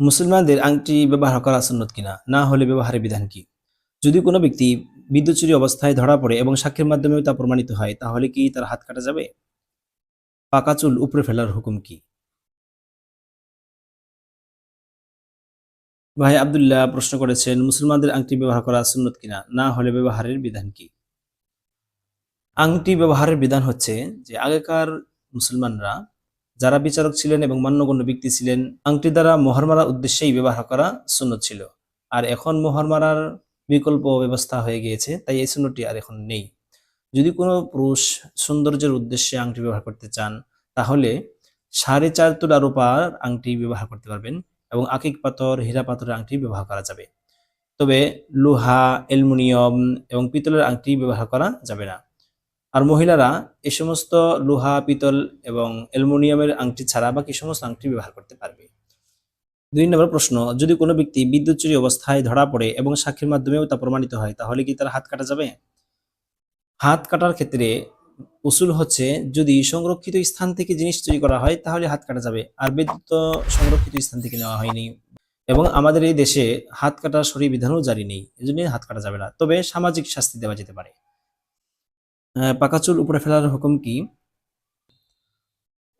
মুসলমানদের আংটি ব্যবহার করা সুন্নত কিনা? না হলে ব্যবহারের বিধান কি? যদি কোনো ব্যক্তি বিদ্যুৎ চুরি অবস্থায় ধরা পড়ে এবং সাক্ষীর মাধ্যমেও তা প্রমাণিত হয়, তাহলে কি তার হাত কাটা যাবে? পাকা চুল উপরে ফেলার হুকুম কি? ভাই আব্দুল্লাহ প্রশ্ন করেছেন, মুসলমানদের আংটি ব্যবহার করা সুন্নত কিনা? না হলে ব্যবহারের বিধান কি? আংটি ব্যবহারের বিধান হচ্ছে যে আগেকার মুসলমানরা যারা বিচারক ছিলেন এবং মান্যগণ্য ব্যক্তি ছিলেন, আংটি দ্বারা মোহর উদ্দেশ্যেই ব্যবহার করা শূন্য ছিল। আর এখন মোহর মারার বিকল্প ব্যবস্থা হয়ে গিয়েছে, তাই এই সুন্নতটি আর এখন নেই। যদি কোনো পুরুষ সৌন্দর্যের উদ্দেশ্যে আংটি ব্যবহার করতে চান, তাহলে সাড়ে চার তোলা রূপার আংটি ব্যবহার করতে পারবেন এবং আকিক পাথর, হীরা পাথরের আংটি ব্যবহার করা যাবে। তবে লোহা, অ্যালুমিনিয়াম এবং পিতলের আংটি ব্যবহার করা যাবে না। আর মহিলারা এই সমস্ত লোহা, পিতল এবং অ্যালুমিনিয়ামের আংটি ছাড়া বাকি সমস্ত আংটি ব্যবহার করতে পারবে? দুই নম্বর প্রশ্ন, যদি কোনো ব্যক্তি বিদ্যুৎ চুরি অবস্থায় ধরা পড়ে এবং সাক্ষীর মাধ্যমেও তা প্রমাণিত হয়, তাহলে কি তার হাত কাটা যাবে? হাত কাটার ক্ষেত্রে উসুল হচ্ছে, যদি সংরক্ষিত স্থান থেকে জিনিস চুরি করা হয়, তাহলে হাত কাটা যাবে। আর বিদ্যুৎ সংরক্ষিত স্থান থেকে নেওয়া হয়নি। এবং আমাদের এই দেশে হাত কাটার শরীর বিধানও জারি নেই এজন্য হাত কাটা যাবে না। তবে সামাজিক শাস্তি দেওয়া যেতে পারে। পাকা চুল উপরে ফেলার হুকুম কি?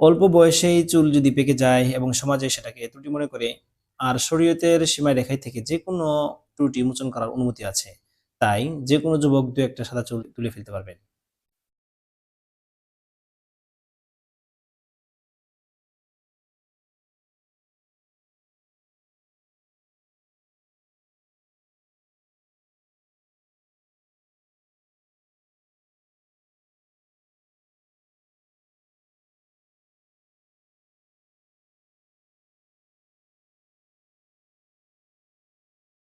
অল্প বয়সেই চুল যদি পেকে যায় এবং সমাজে সেটাকে ত্রুটি মনে করে, আর শরীয়তের সীমায় রেখায় থেকে যে কোনো ত্রুটি মোচন করার অনুমতি আছে, তাই যে কোনো যুবক দু একটা সাদা চুল তুলে ফেলতে পারবেন।